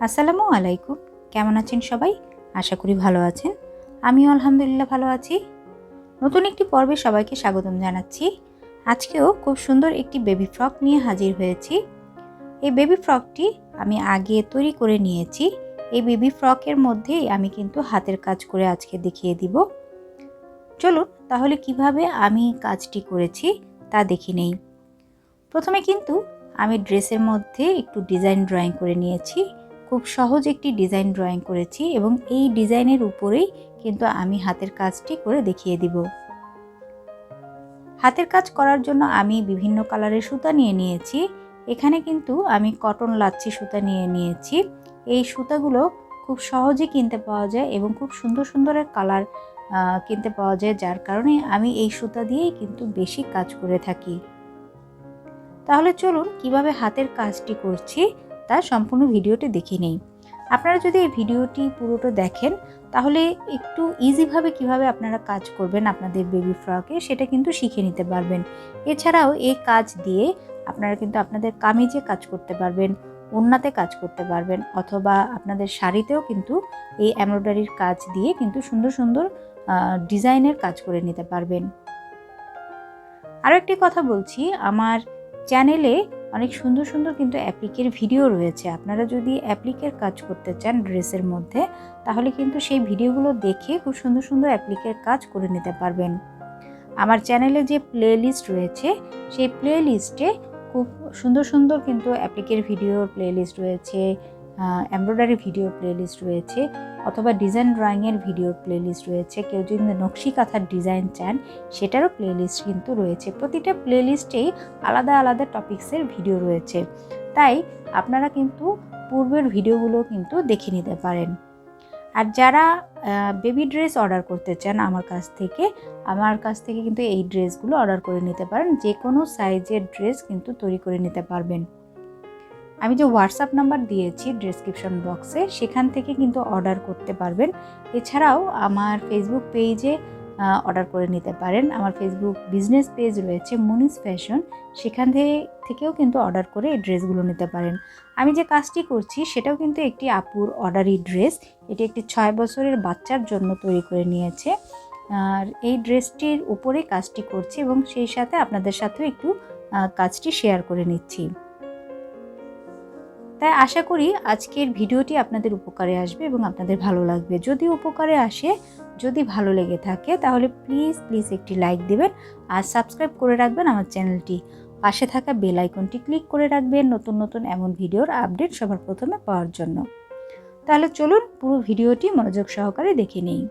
আসসালামু আলাইকুম। কেমন আছেন সবাই? আশা করি ভালো আছেন। আমিও আলহামদুলিল্লাহ ভালো আছি। নতুন একটি পর্বে সবাইকে স্বাগতম জানাচ্ছি। আজকেও খুব সুন্দর একটি বেবি ফ্রক নিয়ে হাজির হয়েছি। এই বেবি ফ্রকটি আমি আগে তৈরি করে নিয়েছি। এই বেবি ফ্রকের মধ্যেই আমি কিন্তু হাতের কাজ করে আজকে দেখিয়ে দিব। চলুন, তাহলে কীভাবে আমি কাজটি করেছি তা দেখি নেই। প্রথমে কিন্তু আমি ড্রেসের মধ্যে একটু ডিজাইন ড্রয়িং করে নিয়েছি। খুব সহজ একটি ডিজাইন ড্রয়িং করেছি এবং এই ডিজাইনের উপরেই কিন্তু আমি হাতের কাজটি করে দেখিয়ে দিব। হাতের কাজ করার জন্য আমি বিভিন্ন কালারের সুতা নিয়ে নিয়েছি। এখানে কিন্তু আমি কটন লাচ্ছি সুতা নিয়ে নিয়েছি। এই সুতাগুলো খুব সহজে কিনতে পাওয়া যায় এবং খুব সুন্দর সুন্দরের কালার কিনতে পাওয়া যায়, যার কারণে আমি এই সুতা দিয়েই কিন্তু বেশি কাজ করে থাকি। তাহলে চলুন কীভাবে হাতের কাজটি করছি? তা সম্পূর্ণ ভিডিওটি দেখে নেই। আপনারা যদি এই ভিডিওটি পুরোটা দেখেন, তাহলে একটু ইজিভাবে কীভাবে আপনারা কাজ করবেন আপনাদের বেবি ফ্রকে সেটা কিন্তু শিখে নিতে পারবেন। এছাড়াও এই কাজ দিয়ে আপনারা কিন্তু আপনাদের কামিজে কাজ করতে পারবেন ওন্নাতে কাজ করতে পারবেন, অথবা আপনাদের শাড়িতেও কিন্তু এই এমব্রয়ডারির কাজ দিয়ে কিন্তু সুন্দর সুন্দর ডিজাইনের কাজ করে নিতে পারবেন। আরও একটি কথা বলছি, আমার চ্যানেলে অনেক সুন্দর সুন্দর কিন্তু অ্যাপ্লিকের ভিডিও রয়েছে। আপনারা যদি অ্যাপ্লিকের কাজ করতে চান ড্রেসের মধ্যে, তাহলে কিন্তু সেই ভিডিওগুলো দেখে খুব সুন্দর সুন্দর অ্যাপ্লিকের কাজ করে নিতে পারবেন। আমার চ্যানেলে যে প্লে লিস্ট রয়েছে, সেই প্লে লিস্টে খুব সুন্দর সুন্দর কিন্তু অ্যাপ্লিকের ভিডিওর প্লে লিস্ট রয়েছে এমব্রয়ডারি ভিডিও প্লে লিস্ট রয়েছে। অথবা ডিজাইন ড্রয়িংয়ের ভিডিওর প্লে লিস্ট রয়েছে। কেউ যদি নকশি কাঁথার ডিজাইন চান, সেটারও প্লে লিস্ট কিন্তু রয়েছে। প্রতিটা প্লে লিস্টেই আলাদা আলাদা টপিক্সের ভিডিও রয়েছে। তাই আপনারা কিন্তু পূর্বের ভিডিওগুলো কিন্তু দেখে নিতে পারেন। আর যারা বেবি ড্রেস অর্ডার করতে চান আমার কাছ থেকে, আমার কাছ থেকে কিন্তু এই ড্রেসগুলো অর্ডার করে নিতে পারেন। যে কোনো সাইজের ড্রেস কিন্তু তৈরি করে নিতে পারবেন। আমি যে হোয়াটসঅ্যাপ নাম্বার দিয়েছি ডিসক্রিপশন বক্সে সেখান থেকে কিন্তু অর্ডার করতে পারবেন। এছাড়াও আমার ফেসবুক পেজে অর্ডার করে নিতে পারেন। আমার ফেসবুক বিজনেস পেজ রয়েছে মুনিস ফ্যাশন সেখান থেকেও কিন্তু অর্ডার করে এই ড্রেসগুলো নিতে পারেন। আমি যে কাজটি করছি, সেটাও কিন্তু একটি আপুর অর্ডারি ড্রেস এটি একটি ছয় বছরের বাচ্চার জন্য তৈরি করে নিয়েছে। আর এই ড্রেসটির উপরে কাজটি করছি এবং সেই সাথে আপনাদের সাথেও একটু কাজটি শেয়ার করে নিচ্ছি। তাই আশা করি আজকের ভিডিওটি আপনাদের উপকারে আসবে এবং আপনাদের ভালো লাগবে। যদি উপকারে আসে, যদি ভালো লেগে থাকে, তাহলে প্লিজ প্লিজ একটি লাইক দেবেন আর সাবস্ক্রাইব করে রাখবেন আমার চ্যানেলটি পাশে থাকা বেল আইকনটি ক্লিক করে রাখবেন নতুন নতুন এমন ভিডিওর আপডেট সবার প্রথমে পাওয়ার জন্য। তাহলে চলুন পুরো ভিডিওটি মনোযোগ সহকারে দেখে নিই।